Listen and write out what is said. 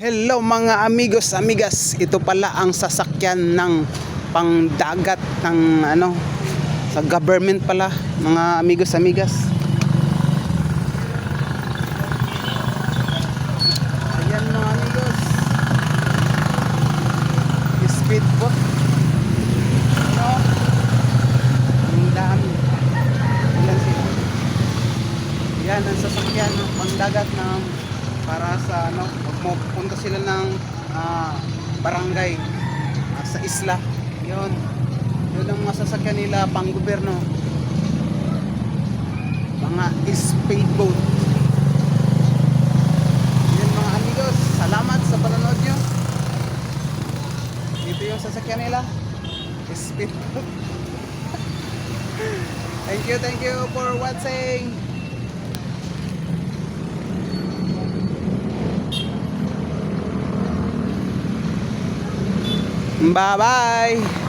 Hello mga amigos, amigas. Ito pala ang sasakyan ng pangdagat ng ano sa government pala, mga amigos, amigas. Ayan mga amigos. Speedboat. Ano? Ang dami. Ayan siya. Yan ang sasakyan ng pangdagat ng para sa ano, pag pupunta sila ng ah, barangay ah, sa isla. Yun. Yun ang mga sasakyan nila pang gobyerno. Mga speedboat. Yun mga amigos, salamat sa panonood nyo. Ito yung sasakyan nila. Speedboat. thank you, thank you for watching. Bye-bye.